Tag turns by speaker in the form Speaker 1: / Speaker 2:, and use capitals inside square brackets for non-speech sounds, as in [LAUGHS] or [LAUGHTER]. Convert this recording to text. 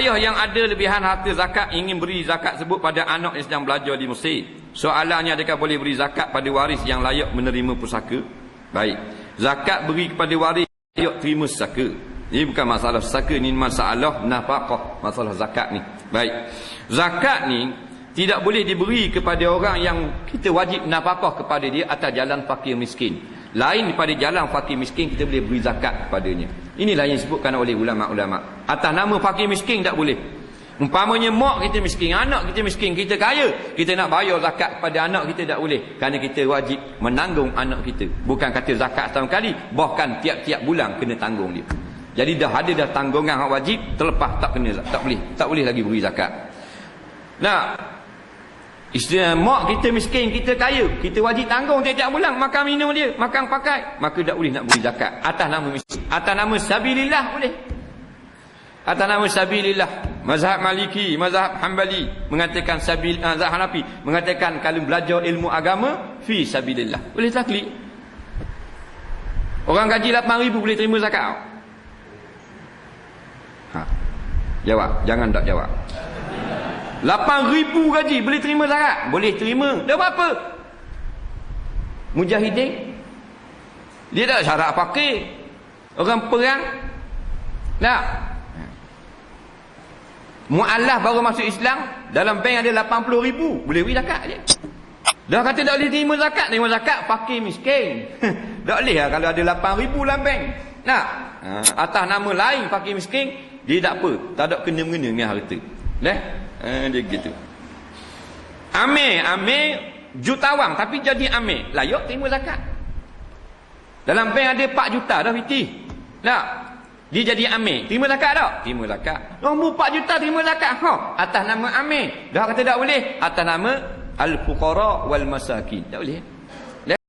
Speaker 1: ayah yang ada lebihan harta zakat ingin beri zakat sebut pada anak yang sedang belajar di Mesir. Soalannya adakah boleh beri zakat pada waris yang layak menerima pusaka? Baik. Zakat beri kepada waris layak terima pusaka. Ini bukan masalah pusaka, ini masalah nafkah, masalah zakat ni. Baik. Zakat ni tidak boleh diberi kepada orang yang kita wajib nafkah kepada dia atas jalan fakir miskin. Lain daripada jalan fakir miskin kita boleh beri zakat kepadanya. Inilah yang disebutkan oleh ulama-ulama. Atas nama fakir miskin tak boleh. Umpamanya mak kita miskin, anak kita miskin, kita kaya, kita nak bayar zakat kepada anak kita tak boleh. Kerana kita wajib menanggung anak kita. Bukan kata zakat setahun kali, bahkan tiap-tiap bulan kena tanggung dia. Jadi dah ada dah tanggungan hak wajib, terlepas tak kena tak boleh, tak boleh lagi beri zakat. Nah, Istilah mak kita miskin, kita kaya. Kita wajib tanggung tiap-tiap bulan makan minum dia, makan pakai. Maka tak boleh nak beri zakat. Atas nama miskin. Atas nama sabilillah boleh. Atas nama sabilillah. Mazhab Maliki, mazhab Hanbali mengatakan sabil uh, mazhab Hanafi mengatakan kalau belajar ilmu agama fi sabilillah. Boleh taklid. Orang gaji 8000 boleh terima zakat. Ha. Jawab, jangan tak jawab. 8,000 gaji boleh terima zakat? Boleh terima. Dah apa? Mujahidin. Dia tak syarat fakir. Orang perang. Tak. Mu'allah baru masuk Islam. Dalam bank ada 80,000. Boleh beri zakat je. Dah kata tak boleh terima zakat. Terima zakat fakir miskin. [LAUGHS] tak boleh lah kalau ada 8,000 dalam bank. Nak? Ha, atas nama lain fakir miskin. Dia tak apa. Tak ada kena-mengena dengan harta. Dah? Eh, dia gitu. Amir, Amir jutawan tapi jadi Amir. Layak terima zakat. Dalam bank ada 4 juta dah fiti. Tak? Dia jadi Amir. Terima zakat tak? Terima zakat. Nombor 4 juta terima zakat. Ha, atas nama Amir. Dah kata tak boleh. Atas nama Al-Fuqara wal Masakin. Tak boleh.